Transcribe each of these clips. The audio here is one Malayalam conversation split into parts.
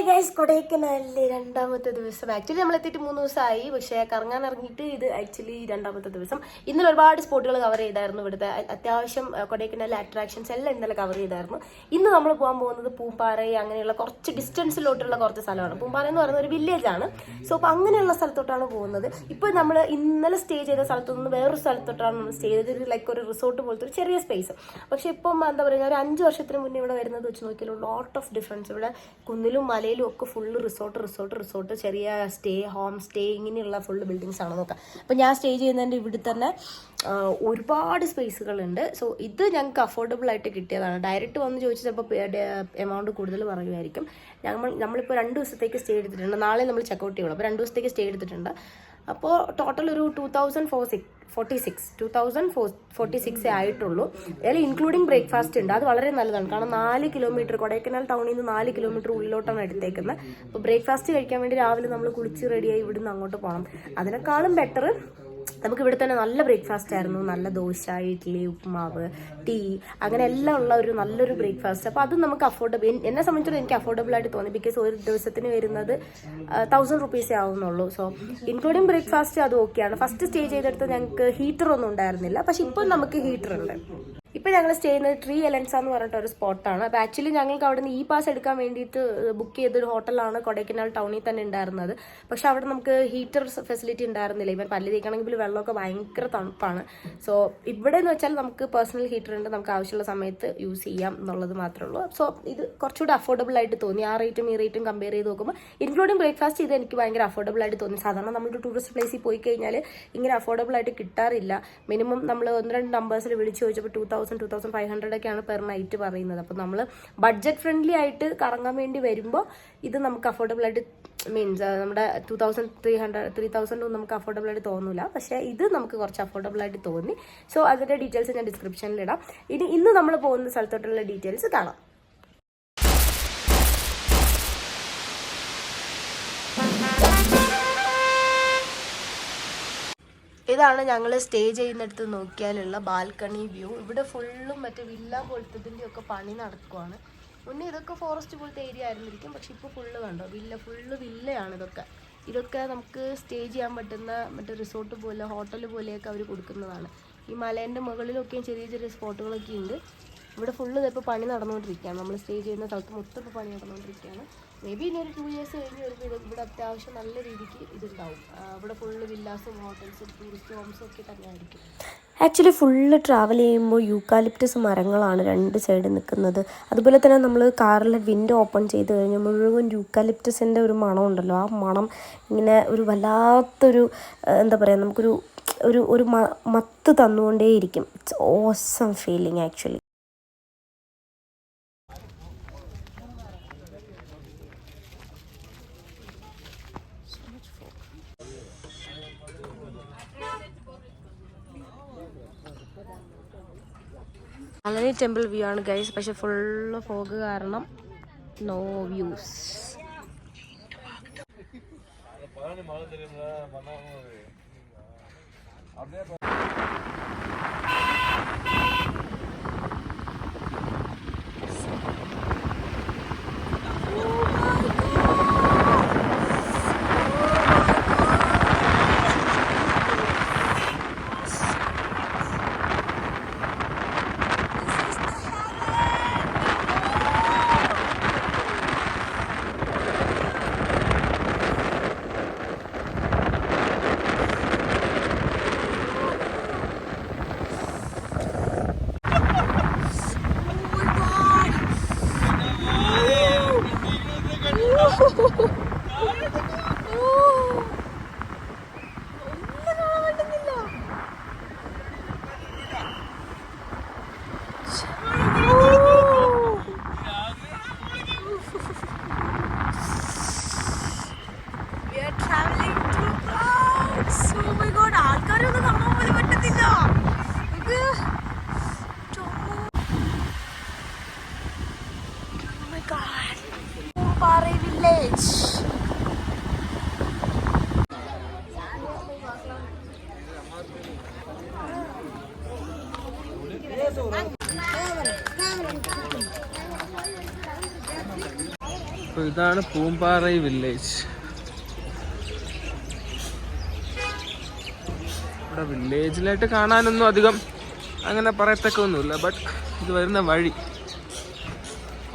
ഹായ് ഗൈസ് കൊടൈക്കനാലിലെ രണ്ടാമത്തെ ദിവസം. ആക്ച്വലി നമ്മൾ എത്തിയിട്ട് മൂന്ന് ദിവസമായി. പക്ഷേ കറങ്ങാൻ ഇറങ്ങിയിട്ട് ഇത് ആക്ച്വലി രണ്ടാമത്തെ ദിവസം. ഇന്നലെ ഒരുപാട് സ്പോട്ടുകൾ കവർ ചെയ്തായിരുന്നു ഇവിടുത്തെ. അത്യാവശ്യം കൊടൈക്കനാലിലെ അട്രാക്ഷൻസ് എല്ലാം ഇന്നലെ കവർ ചെയ്തായിരുന്നു. ഇന്ന് നമ്മൾ പോകാൻ പോകുന്നത് പൂമ്പാറ അങ്ങനെയുള്ള കുറച്ച് ഡിസ്റ്റൻസിലോട്ടുള്ള കുറച്ച് സ്ഥലമാണ്. പൂമ്പാറ എന്ന് പറയുന്ന ഒരു വില്ലേജ് ആണ്. സോ അപ്പോൾ അങ്ങനെയുള്ള സ്ഥലത്തോട്ടാണ് പോകുന്നത്. ഇപ്പോൾ നമ്മൾ ഇന്നലെ സ്റ്റേ ചെയ്ത സ്ഥലത്തു നിന്ന് വേറൊരു സ്ഥലത്തോട്ടാണ് നമ്മൾ സ്റ്റേ ചെയ്തത്. ലൈക്ക് ഒരു റിസോർട്ട് പോലത്തെ ഒരു ചെറിയ സ്പേസ് പക്ഷേ ഇപ്പം എന്താ പറയുക ഒരു അഞ്ച് വർഷത്തിന് മുന്നേ ഇവിടെ വരുന്നത് വെച്ച് നോക്കിയാൽ ലോട്ട് ഓഫ് ഡിഫറൻസ് ഇവിടെ കുന്നിലും മലയിലും ഒക്കെ ഫുള്ള് റിസോർട്ട് റിസോർട്ട് റിസോർട്ട് ചെറിയ സ്റ്റേ ഹോം സ്റ്റേ ഇങ്ങനെയുള്ള ഫുള്ള് ബിൽഡിങ്സ് ആണ് നോക്കാം. അപ്പം ഞാൻ സ്റ്റേ ചെയ്യുന്നതിന്റെ ഇവിടെ തന്നെ ഒരുപാട് സ്പേസുകളുണ്ട് സോ ഇത് ഞങ്ങൾക്ക് അഫോർഡബിൾ ആയിട്ട് കിട്ടിയതാണ്. ഡയറക്റ്റ് വന്ന് ചോദിച്ചാൽ അപ്പോൾ എമൗണ്ട് കൂടുതൽ പറയുമായിരിക്കും. നമ്മൾ നമ്മളിപ്പോൾ രണ്ട് ദിവസത്തേക്ക് സ്റ്റേ എടുത്തിട്ടുണ്ട്. നാളെ നമ്മൾ ചെക്കൗട്ട് ചെയ്യുള്ളൂ അപ്പോൾ രണ്ട് ദിവസത്തേക്ക് സ്റ്റേ എടുത്തിട്ടുണ്ട്. അപ്പോൾ ടോട്ടൽ ഒരു two thousand four six forty six two thousand four forty six ആയിട്ടുള്ളൂ. അതിൽ ഇൻക്ലൂഡിങ് ബ്രേക്ക്ഫാസ്റ്റ് ഉണ്ട്. അത് വളരെ നല്ലതാണ്. കാരണം നാല് കിലോമീറ്റർ കൊടൈക്കനാൽ ടൗണിൽ നിന്ന് നാല് കിലോമീറ്റർ ഉള്ളിലോട്ടാണ് എടുത്തേക്കുന്നത്. അപ്പോൾ ബ്രേക്ക്ഫാസ്റ്റ് കഴിക്കാൻ വേണ്ടി രാവിലെ നമ്മൾ കുളിച്ച് റെഡിയായി ഇവിടുന്ന് അങ്ങോട്ട് പോകണം അതിനേക്കാളും ബെറ്റർ നമുക്ക് ഇവിടെ തന്നെ നല്ല ബ്രേക്ക്ഫാസ്റ്റ് ആയിരുന്നു. നല്ല ദോശ ഇഡ്ഡലി ഉപ്പുമാവ് ടീ അങ്ങനെ എല്ലാം ഉള്ള ഒരു നല്ലൊരു ബ്രേക്ക്ഫാസ്റ്റ്. അപ്പോൾ അത് നമുക്ക് അഫോർഡബിൾ എന്നെ സംബന്ധിച്ചിടത്തോളം എനിക്ക് അഫോർഡബിൾ ആയിട്ട് തോന്നി. ബിക്കോസ് ഒരു ദിവസത്തിന് വരുന്നത് തൗസൻഡ് റുപ്പീസേ ആവുന്നുള്ളൂ. സോ ഇൻക്ലൂഡിങ് ബ്രേക്ക്ഫാസ്റ്റ് അത് ഓക്കെയാണ് ഫസ്റ്റ് സ്റ്റേ ചെയ്തെടുത്ത് ഞങ്ങൾക്ക് ഹീറ്റർ ഒന്നും ഉണ്ടായിരുന്നില്ല. പക്ഷെ ഇപ്പോൾ നമുക്ക് ഹീറ്റർ ഉണ്ട്. ഇപ്പൊ ഞങ്ങൾ സ്റ്റേ ചെയ്യുന്നത് ട്രീ എലൻസ എന്ന് പറഞ്ഞിട്ട് ഒരു സ്പോട്ടാണ് അപ്പൊ ആക്ച്വലി ഞങ്ങൾക്ക് അവിടെ നിന്ന് ഇ പാസ് എടുക്കാൻ വേണ്ടിയിട്ട് ബുക്ക് ചെയ്തൊരു ഹോട്ടലാണ് കൊടൈക്കനാൽ ടൗണിൽ തന്നെ ഉണ്ടായിരുന്നത്. പക്ഷെ അവിടെ നമുക്ക് ഹീറ്റർ ഫെസിലിറ്റി ഉണ്ടായിരുന്നില്ല. ഇവൻ പല്ല് തേക്കണമെങ്കിൽ വെള്ളമൊക്കെ ഭയങ്കര തണുപ്പാണ്. സോ ഇവിടെ എന്ന് വെച്ചാൽ നമുക്ക് പേഴ്സണൽ ഹീറ്റർ ഉണ്ട്. നമുക്ക് ആവശ്യമുള്ള സമയത്ത് യൂസ് ചെയ്യാം എന്നുള്ളത് മാത്രമേ ഉള്ളൂ. സോ ഇത് കുറച്ചുകൂടി അഫോർഡബിൾ ആയിട്ട് തോന്നി. ആ റേറ്റും ഈ റേറ്റും കമ്പയർ ചെയ്ത് നോക്കുമ്പോൾ ഇൻക്ലൂഡിങ് ബ്രേക്ക്ഫാസ്റ്റ് ഇത് എനിക്ക് ഭയങ്കര അഫോർഡബിൾ ആയിട്ട് തോന്നി. സാധാരണ നമ്മൾ ടൂറിസ്റ്റ് പ്ലേസിൽ പോയി കഴിഞ്ഞാൽ ഇങ്ങനെ അഫോർഡബിൾ ആയിട്ട് കിട്ടാറില്ല. മിനിമം നമ്മൾ ഒന്ന് രണ്ട് നമ്പേഴ്സിൽ വിളിച്ച് ചോദിച്ചപ്പോൾ two thousand two thousand five hundred ഒക്കെയാണ് പെർ നൈറ്റ് പറയുന്നത്. അപ്പോൾ നമ്മൾ ബഡ്ജറ്റ് ഫ്രണ്ട്ലി ആയിട്ട് കറങ്ങാൻ വേണ്ടി വരുമ്പോൾ ഇത് നമുക്ക് അഫോർഡബിൾ ആയിട്ട് മീൻസ് നമ്മുടെ two thousand three hundred three thousand ഒന്നും നമുക്ക് അഫോർഡബിൾ ആയിട്ട് തോന്നില്ല പക്ഷേ ഇത് നമുക്ക് കുറച്ച് അഫോർഡബിൾ ആയിട്ട് തോന്നി. സോ അതിന്റെ ഡീറ്റെയിൽസ് ഞാൻ ഡിസ്ക്രിപ്ഷനിൽ ഇടാം. ഇനി ഇന്ന് നമ്മൾ പോകുന്ന സ്ഥലത്തോട്ടുള്ള ഡീറ്റെയിൽസ് കാണാം. ഇതാണ് ഞങ്ങൾ സ്റ്റേ ചെയ്യുന്നിടത്ത് നോക്കിയാലുള്ള ബാൽക്കണി വ്യൂ ഇവിടെ ഫുള്ളും മറ്റേ വില്ല പോലത്തതിന്റെ ഒക്കെ പണി നടക്കുവാണ്. മുന്നേ ഇതൊക്കെ ഫോറസ്റ്റ് പോലത്തെ ഏരിയ ആയിരുന്നിരിക്കും. പക്ഷെ ഇപ്പോൾ ഫുള്ള് കണ്ടോ? വില്ല ഫുള്ള് വില്ലയാണ് ഇതൊക്കെ. ഇതൊക്കെ നമുക്ക് സ്റ്റേ ചെയ്യാൻ പറ്റുന്ന മറ്റേ റിസോർട്ട് പോലെ ഹോട്ടൽ പോലെയൊക്കെ അവർ കൊടുക്കുന്നതാണ്. ഈ മലേന്റെ മുകളിലൊക്കെയും ചെറിയ ചെറിയ സ്പോട്ടുകളൊക്കെ ഉണ്ട്. ഇവിടെ ഫുള്ള് ഇപ്പോൾ പണി നടന്നുകൊണ്ടിരിക്കുകയാണ്. നമ്മൾ സ്റ്റേ ചെയ്യുന്ന സ്ഥലത്ത് മൊത്തം ഇപ്പോൾ പണി നടന്നുകൊണ്ടിരിക്കുകയാണ്. മേ ബി ഇനി ഒരു ടു ഇയേഴ്സ് കഴിഞ്ഞ് വരുമ്പോൾ ഇത് ഇവിടെ അത്യാവശ്യം നല്ല രീതിക്ക് ഇതുണ്ടാവും. ഇവിടെ ഫുള്ള് വില്ലാസും ഹോട്ടൽസും ടൂറിസ്റ്റ് ഹോംസും ഒക്കെ തന്നെയായിരിക്കും. ആക്ച്വലി ഫുള്ള് ട്രാവൽ ചെയ്യുമ്പോൾ യൂക്കാലിപ്റ്റസ് മരങ്ങളാണ് രണ്ട് സൈഡ് നിൽക്കുന്നത്. അതുപോലെ തന്നെ നമ്മൾ കാറിലെ വിൻഡോ ഓപ്പൺ ചെയ്ത് കഴിഞ്ഞാൽ മുഴുവൻ യൂക്കാലിപ്റ്റസിന്റെ ഒരു മണം ഉണ്ടല്ലോ. ആ മണം ഇങ്ങനെ ഒരു വല്ലാത്തൊരു എന്താ പറയുക നമുക്കൊരു ഒരു ഒരു മത്ത് തന്നുകൊണ്ടേയിരിക്കും. ഇറ്റ്സ് ഓസം ഫീലിംഗ് ആക്ച്വലി വളരെ ടെമ്പിൾ വ്യൂ ആണ് ഗൈസ് പക്ഷെ ഫുള്ള് ഫോഗ് കാരണം നോ വ്യൂസ് ആൾക്കാരൊന്നും ഇതാണ് പൂമ്പാറൈ വില്ലേജ്. ഇവിടെ വില്ലേജിലായിട്ട് കാണാനൊന്നും അധികം അങ്ങനെ പറയത്തക്ക ഒന്നുമില്ല ബട്ട് ഇത് വരുന്ന വഴി.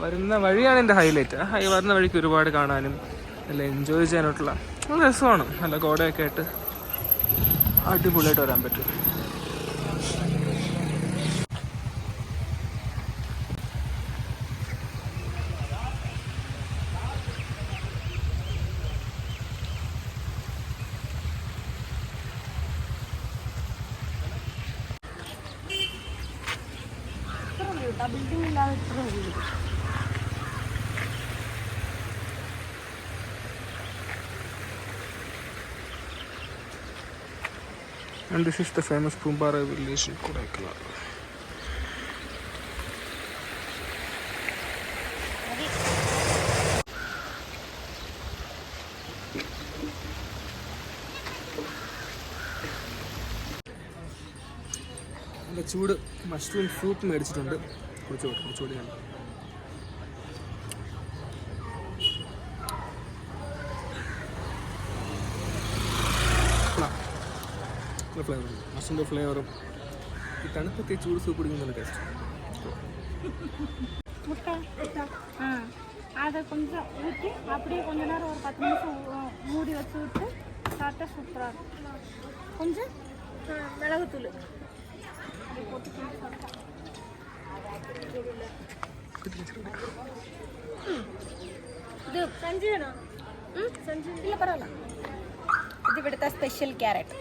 വരുന്ന വഴിയാണ് എന്റെ ഹൈലൈറ്റ് ആ വരുന്ന വഴിക്ക് ഒരുപാട് കാണാനും നല്ല എൻജോയ് ചെയ്യാനായിട്ടുള്ള രസമാണ്. നല്ല കോടയൊക്കെ ആയിട്ട് അടിപൊളിയായിട്ട് വരാൻ പറ്റും. ബിൽഡിംഗ് ഇല്ലാതെ ഇത്ര വീട് And this is the famous Pumbara village in Kodaikanal. ചൂട് മഷ്റൂം സൂപ്പ് മേടിച്ചിട്ടുണ്ട് കുറച്ചുകൂടി കുറച്ചുകൂടി ഞാൻ ഫ്ലേവർ മഷ്റൂമിൻ്റെ ഫ്ലേവറും ഈ തണുപ്പൊക്കെ ചൂട് സൂപ്പ് കുടിക്കുന്ന ടേസ്റ്റ് முட்டை முட்டை ஆ அதை கொஞ்சம் ஊற்றி அப்படியே கொஞ்ச நேரம் ஒரு பத்து நிமிஷம் ஊ- மூடி வச்சு விட்டு சாப்பிட்டா சூப்பராக இருக்கும் கொஞ்சம் மிளகுத்தூள் அப்படி போட்டு கிண்டி சாப்பிட்டா. ഇത് ഇല്ല ഇത് ഇവിടുത്തെ സ്പെഷ്യൽ ക്യാരറ്റ്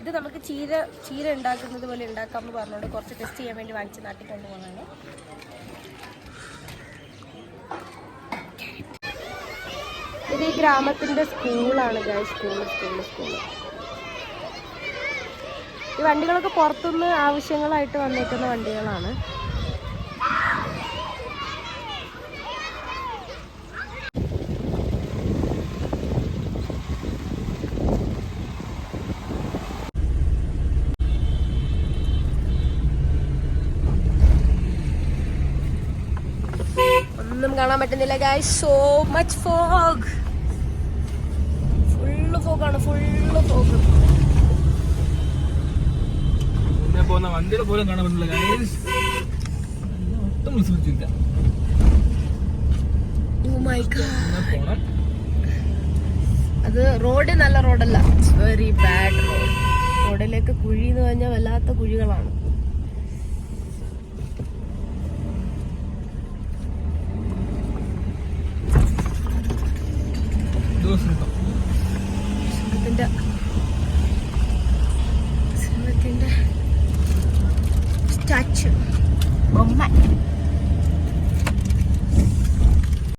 ഇത് നമുക്ക് ചീര ചീര ഉണ്ടാക്കുന്നത് പോലെ ഉണ്ടാക്കാമെന്ന് പറഞ്ഞുകൊണ്ട് കുറച്ച് ടെസ്റ്റ് ചെയ്യാൻ വേണ്ടി വാങ്ങിച്ച് നാട്ടിൽ കൊണ്ടുപോകുന്നതാണ്. ഇത് ഈ ഗ്രാമത്തിന്റെ സ്കൂളാണ് സ്കൂൾ സ്കൂൾ സ്കൂൾ ഈ വണ്ടികളൊക്കെ പുറത്തുനിന്ന് ആവശ്യങ്ങളായിട്ട് വന്നേക്കുന്ന വണ്ടികളാണ്. ഒന്നും കാണാൻ പറ്റുന്നില്ല guys so much fog full ഫോഗാണ് full fog മുന്നേ പോകുന്ന വണ്ടികൾ പോലും കാണാൻ പറ്റില്ല. ഒട്ടും മൈ ഗാഡ് അത് റോഡ് നല്ല റോഡല്ല. വെരി ബാഡ് റോഡ് റോഡിലേക്ക് കുഴി എന്ന് പറഞ്ഞാൽ വല്ലാത്ത കുഴികളാണ് ദിവസം സിംഹത്തിന്റെ സിംഹത്തിന്റെ സ്റ്റാച്ചു ബൊമ്മ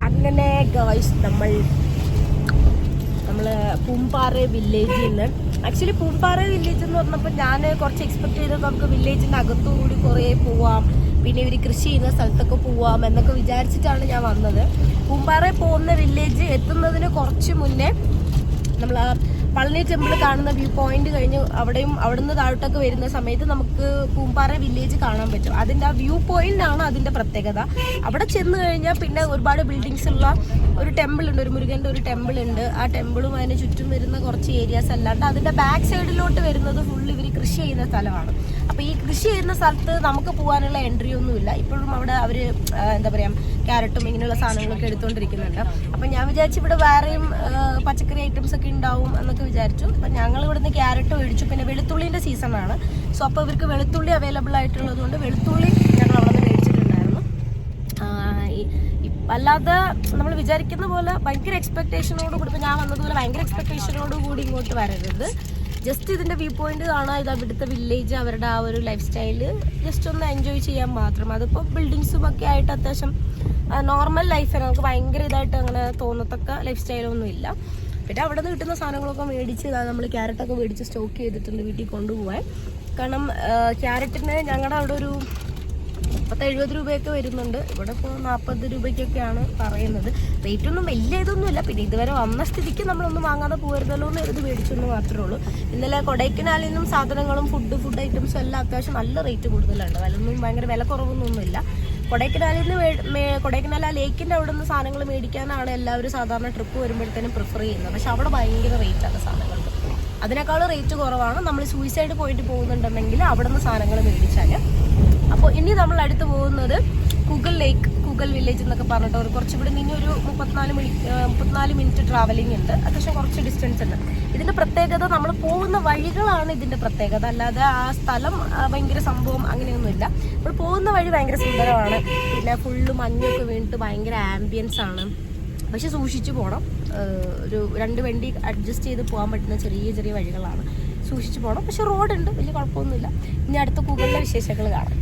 അങ്ങനെ ഗായ്സ് നമ്മൾ നമ്മൾ പൂമ്പാറ വില്ലേജിൽ നിന്ന് ആക്ച്വലി പൂമ്പാറ വില്ലേജ് എന്ന് പറഞ്ഞപ്പോൾ ഞാൻ കുറച്ച് എക്സ്പെക്ട് ചെയ്തത് നമുക്ക് വില്ലേജിന്റെ അകത്തുകൂടി കുറേ പോവാം. പിന്നെ ഇവർ കൃഷി ചെയ്യുന്ന സ്ഥലത്തൊക്കെ പോവാം എന്നൊക്കെ വിചാരിച്ചിട്ടാണ് ഞാൻ വന്നത്. പൂമ്പാറ പോകുന്ന വില്ലേജ് എത്തുന്നതിന് കുറച്ച് മുന്നേ നമ്മൾ ആ പളനി ടെമ്പിൾ കാണുന്ന വ്യൂ പോയിന്റ് കഴിഞ്ഞ് അവിടെയും അവിടുന്ന് താഴോട്ടൊക്കെ വരുന്ന സമയത്ത് നമുക്ക് പൂമ്പാറ വില്ലേജ് കാണാൻ പറ്റും. അതിന്റെ ആ വ്യൂ പോയിന്റ് ആണ് അതിന്റെ പ്രത്യേകത. അവിടെ ചെന്ന് കഴിഞ്ഞാൽ പിന്നെ ഒരുപാട് ബിൽഡിങ്സ് ഉള്ള ഒരു ടെമ്പിൾ ഉണ്ട് ഒരു മുരുകന്റെ ഒരു ടെമ്പിൾ ഉണ്ട്. ആ ടെമ്പിളും അതിന് ചുറ്റും വരുന്ന കുറച്ച് ഏരിയാസ് അല്ലാണ്ട് അതിന്റെ ബാക്ക് സൈഡിലോട്ട് വരുന്നത് ഫുൾ ഇവർ കൃഷി ചെയ്യുന്ന സ്ഥലമാണ്. അപ്പൊ ഈ കൃഷി ചെയ്യുന്ന സ്ഥലത്ത് നമുക്ക് പോകാനുള്ള എൻട്രി ഒന്നുമില്ല ഇപ്പോഴും അവിടെ അവർ എന്താ പറയാ ക്യാരറ്റും ഇങ്ങനെയുള്ള സാധനങ്ങളൊക്കെ എടുത്തുകൊണ്ടിരിക്കുന്നുണ്ട് അപ്പൊ ഞാൻ വിചാരിച്ചു ഇവിടെ വേറെയും പച്ചക്കറി ഐറ്റംസ് ഒക്കെ ഉണ്ടാവും എന്നൊക്കെ വിചാരിച്ചു. അപ്പൊ ഞങ്ങൾ ഇവിടുന്ന് ക്യാരറ്റ് മേടിച്ചു. പിന്നെ വെളുത്തുള്ളിന്റെ സീസണാണ് ആണ്. സോ അപ്പോൾ ഇവർക്ക് വെളുത്തുള്ളി അവൈലബിൾ ആയിട്ടുള്ളത് കൊണ്ട് വെളുത്തുള്ളി ഞങ്ങൾ അവിടെ നിന്ന് മേടിച്ചിട്ടുണ്ടായിരുന്നു. അല്ലാതെ നമ്മൾ വിചാരിക്കുന്ന പോലെ ഭയങ്കര എക്സ്പെക്ടേഷനോട് കൂടി ഞാൻ വന്നതുപോലെ ഭയങ്കര എക്സ്പെക്ടേഷനോട് കൂടി ഇങ്ങോട്ട് വരരുത്. ജസ്റ്റ് ഇതിന്റെ വ്യൂ പോയിന്റ് കാണാൻ ഇത് അവിടുത്തെ വില്ലേജ് അവരുടെ ആ ഒരു ലൈഫ് സ്റ്റൈൽ ജസ്റ്റ് ഒന്ന് എൻജോയ് ചെയ്യാൻ മാത്രം. അതിപ്പോൾ ബിൽഡിങ്സും ഒക്കെ ആയിട്ട് അത്യാവശ്യം നോർമൽ ലൈഫാണ് നമുക്ക് ഭയങ്കര ഇതായിട്ട് അങ്ങനെ തോന്നത്തക്ക ലൈഫ് സ്റ്റൈലൊന്നും ഇല്ല പിന്നെ അവിടെ നിന്ന് കിട്ടുന്ന സാധനങ്ങളൊക്കെ മേടിച്ച് നമ്മൾ ക്യാരറ്റൊക്കെ മേടിച്ച് സ്റ്റോക്ക് ചെയ്തിട്ടുണ്ട് വീട്ടിൽ കൊണ്ടുപോകാൻ കാരണം ക്യാരറ്റിന് ഞങ്ങളുടെ അവിടെ ഒരു പത്ത് എഴുപത് രൂപയൊക്കെ വരുന്നുണ്ട്. ഇവിടെ ഇപ്പോൾ നാൽപ്പത് രൂപയ്ക്കൊക്കെയാണ് പറയുന്നത്. റേറ്റ് ഒന്നും വലിയ ഇതൊന്നുമില്ല. പിന്നെ ഇതുവരെ വന്ന സ്ഥിതിക്ക് നമ്മളൊന്നും വാങ്ങാതെ പോകരുതല്ലോ എന്ന് ഇത് മേടിച്ചെന്ന് മാത്രമേ ഉള്ളൂ. ഇന്നലെ കൊടൈക്കനാലിൽ നിന്നും സാധനങ്ങളും ഫുഡ് ഫുഡ് ഐറ്റംസും എല്ലാം അത്യാവശ്യം നല്ല റേറ്റ് കൂടുതലുണ്ട് വിലൊന്നും ഭയങ്കര വില കുറവൊന്നുമില്ല കൊടൈക്കനാലിൽ നിന്ന് കൊടൈക്കനാൽ ആ ലേക്കിന്റെ അവിടെ നിന്ന് സാധനങ്ങൾ മേടിക്കാനാണ് എല്ലാവരും സാധാരണ ട്രിപ്പ് വരുമ്പോഴത്തേനും പ്രിഫർ ചെയ്യുന്നത്. പക്ഷെ അവിടെ ഭയങ്കര റേറ്റ് ആണ് സാധനങ്ങൾക്ക് അതിനേക്കാൾ റേറ്റ് കുറവാണ്. നമ്മൾ സൂയിസൈഡ് പോയിട്ട് പോകുന്നുണ്ടെന്നെങ്കിൽ അവിടെ നിന്ന് സാധനങ്ങൾ മേടിച്ചാൽ അപ്പോൾ ഇനി നമ്മൾ അടുത്ത് പോകുന്നത് കുഗൽ ലേക്ക് കുഗൽ വില്ലേജ് എന്നൊക്കെ പറഞ്ഞിട്ട് ഒരു കുറച്ച് ഇവിടെ നിന്ന് ഒരു മുപ്പത്തിനാല് മിനി മുപ്പത്തിനാല് മിനിറ്റ് ട്രാവലിംഗ് ഉണ്ട്. അത്യാവശ്യം കുറച്ച് ഡിസ്റ്റൻസ് ഉണ്ട്. ഇതിന്റെ പ്രത്യേകത നമ്മൾ പോകുന്ന വഴികളാണ് ഇതിന്റെ പ്രത്യേകത. അല്ലാതെ ആ സ്ഥലം ഭയങ്കര സംഭവം അങ്ങനെയൊന്നുമില്ല. നമ്മൾ പോകുന്ന വഴി ഭയങ്കര സുന്ദരമാണ്. പിന്നെ ഫുള്ള് മഞ്ഞൊക്കെ വീണിട്ട് ഭയങ്കര ആംബിയൻസ് ആണ്. പക്ഷെ സൂക്ഷിച്ചു പോകണം ഒരു രണ്ട് വണ്ടി അഡ്ജസ്റ്റ് ചെയ്ത് പോകാൻ പറ്റുന്ന ചെറിയ ചെറിയ വഴികളാണ്. സൂക്ഷിച്ചു പോകണം പക്ഷെ റോഡുണ്ട് വലിയ കുഴപ്പമൊന്നുമില്ല. ഇനി അടുത്ത കുകളിലെ വിശേഷങ്ങൾ കാണാം.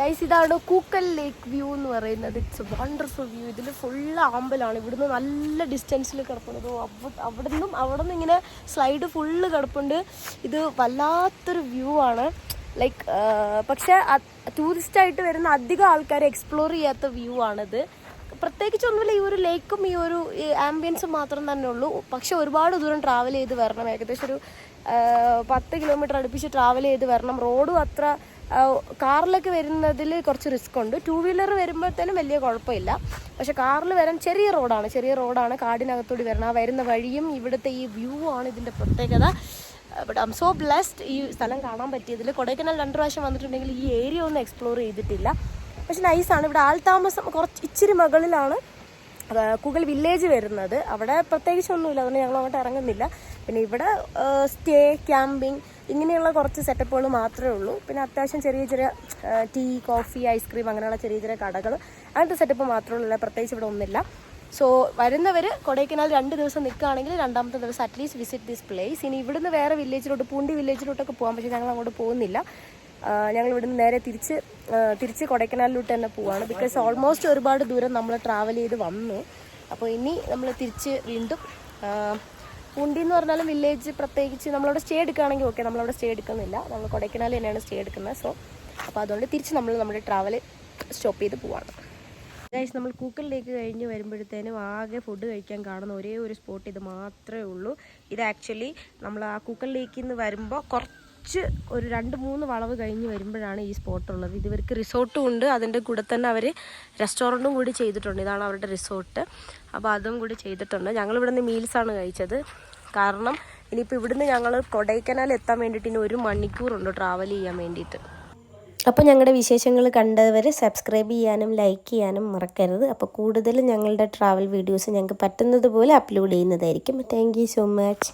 ഗൈസ് ഇതാണ് കൂക്കൽ ലേക്ക് വ്യൂ എന്ന് പറയുന്നത്. ഇറ്റ്സ് വണ്ടർഫുൾ വ്യൂ ഇതിൽ ഫുൾ ആമ്പലാണ്. ഇവിടുന്ന് നല്ല ഡിസ്റ്റൻസിൽ കിടപ്പുണ്ട്. അവിടെ നിന്നും അവിടെ നിന്ന് ഇങ്ങനെ സ്ലൈഡ് ഫുള്ള് കിടപ്പുണ്ട്. ഇത് വല്ലാത്തൊരു വ്യൂ ആണ്. ലൈക്ക് പക്ഷെ ടൂറിസ്റ്റ് ആയിട്ട് വരുന്ന അധികം ആൾക്കാർ എക്സ്പ്ലോർ ചെയ്യാത്ത വ്യൂ ആണിത്. പ്രത്യേകിച്ച് ഒന്നുമില്ല ഈ ഒരു ലേക്കും ഈ ഒരു ആംബിയൻസും മാത്രം തന്നെ ഉള്ളൂ. പക്ഷെ ഒരുപാട് ദൂരം ട്രാവൽ ചെയ്ത് വരണം. ഏകദേശം ഒരു പത്ത് കിലോമീറ്റർ അടുപ്പിച്ച് ട്രാവൽ ചെയ്ത് വരണം. റോഡും അത്ര കാറിലൊക്കെ വരുന്നതിൽ കുറച്ച് റിസ്ക് ഉണ്ട്. ടൂ വീലർ വരുമ്പോഴത്തേനും വലിയ കുഴപ്പമില്ല. പക്ഷേ കാറിൽ വരാൻ ചെറിയ റോഡാണ് ചെറിയ റോഡാണ് കാടിനകത്തൂടി വരണം. ആ വരുന്ന വഴിയും ഇവിടുത്തെ ഈ വ്യൂ ആണ് ഇതിന്റെ പ്രത്യേകത. ബട്ട് ഐം സോ ബ്ലെസ്ഡ് ഈ സ്ഥലം കാണാൻ പറ്റിയതിൽ കൊടൈക്കനാൽ രണ്ട് പ്രാവശ്യം വന്നിട്ടുണ്ടെങ്കിൽ ഈ ഏരിയ ഒന്നും എക്സ്പ്ലോർ ചെയ്തിട്ടില്ല. പക്ഷെ നൈസാണ് ഇവിടെ ആൾതാമസം കുറച്ച് ഇച്ചിരി മകളിലാണ് കുഗൽ വില്ലേജ് വരുന്നത്. അവിടെ പ്രത്യേകിച്ച് ഒന്നുമില്ല. അതുകൊണ്ട് ഞങ്ങൾ അങ്ങോട്ട് ഇറങ്ങുന്നില്ല. പിന്നെ ഇവിടെ സ്റ്റേ ക്യാമ്പിംഗ് ഇങ്ങനെയുള്ള കുറച്ച് സെറ്റപ്പുകൾ മാത്രമേ ഉള്ളൂ. പിന്നെ അത്യാവശ്യം ചെറിയ ചെറിയ ടീ കോഫി ഐസ്ക്രീം അങ്ങനെയുള്ള ചെറിയ ചെറിയ കടകൾ അങ്ങനത്തെ സെറ്റപ്പ് മാത്രമേ ഉള്ളൂ. പ്രത്യേകിച്ച് ഇവിടെ ഒന്നുമില്ല. സോ വരുന്നവർ കൊടൈക്കനാൽ രണ്ട് ദിവസം നിൽക്കുകയാണെങ്കിൽ രണ്ടാമത്തെ ദിവസം അറ്റ്ലീസ്റ്റ് വിസിറ്റ് ദിസ് പ്ലേസ് ഇനി ഇവിടുന്ന് വേറെ വില്ലേജിലോട്ട് പൂണ്ടി വില്ലേജിലോട്ടൊക്കെ പോകാൻ പക്ഷേ ഞങ്ങൾ അങ്ങോട്ട് പോകുന്നില്ല. ഞങ്ങൾ ഇവിടുന്ന് നേരെ തിരിച്ച് തിരിച്ച് കൊടൈക്കനാലിലോട്ട് തന്നെ പോവാണ്. ബിക്കോസ് ഓൾമോസ്റ്റ് ഒരുപാട് ദൂരം നമ്മൾ ട്രാവൽ ചെയ്ത് വന്നു. അപ്പോൾ ഇനി നമ്മൾ തിരിച്ച് വീണ്ടും ആ, പൂണ്ടി എന്ന് പറഞ്ഞാലും വില്ലേജ് പ്രത്യേകിച്ച് നമ്മളവിടെ സ്റ്റേ എടുക്കുകയാണെങ്കിൽ ഓക്കെ നമ്മളവിടെ സ്റ്റേ എടുക്കുന്നില്ല. നമ്മൾ കൊടൈക്കനാൽ തന്നെയാണ് സ്റ്റേ എടുക്കുന്നത്. സോ അപ്പോൾ അതുകൊണ്ട് തിരിച്ച് നമ്മൾ നമ്മുടെ ട്രാവൽ സ്റ്റോപ്പ് ചെയ്ത് പോവാണ്. ഗൈസ് നമ്മൾ കൂക്കലിലേക്ക് കഴിഞ്ഞ് വരുമ്പോഴത്തേനും ആകെ ഫുഡ് കഴിക്കാൻ കാണുന്ന ഒരേ ഒരു സ്പോട്ട് ഇത് മാത്രമേ ഉള്ളൂ. ഇത് ആക്ച്വലി നമ്മൾ ആ കൂക്കലിലേക്ക് നിന്ന് വരുമ്പോൾ കുറച്ച് ഒരു രണ്ട് മൂന്ന് വളവ് കഴിഞ്ഞ് വരുമ്പോഴാണ് ഈ സ്പോട്ട് ഉള്ളത്. ഇത് ഇവർക്ക് റിസോർട്ടും ഉണ്ട്. അതിന്റെ കൂടെ തന്നെ അവർ റെസ്റ്റോറന്റും കൂടി ചെയ്തിട്ടുണ്ട്. ഇതാണ് അവരുടെ റിസോർട്ട് അപ്പോൾ അതും കൂടി ചെയ്തിട്ടുണ്ട്. ഞങ്ങൾ ഇവിടുന്ന് മീൽസാണ് കഴിച്ചത്. കാരണം ഇനിയിപ്പോൾ ഇവിടുന്ന് ഞങ്ങൾ കൊടൈക്കനാൽ എത്താൻ വേണ്ടിയിട്ട് ഇനി ഒരു മണിക്കൂറുണ്ട് ട്രാവൽ ചെയ്യാൻ വേണ്ടിയിട്ട്. അപ്പോൾ ഞങ്ങളുടെ വിശേഷങ്ങൾ കണ്ടവർ സബ്സ്ക്രൈബ് ചെയ്യാനും ലൈക്ക് ചെയ്യാനും മറക്കരുത്. അപ്പോൾ കൂടുതലും ഞങ്ങളുടെ ട്രാവൽ വീഡിയോസ് ഞങ്ങൾക്ക് പറ്റുന്നതുപോലെ അപ്ലോഡ് ചെയ്യുന്നതായിരിക്കും. Thank so much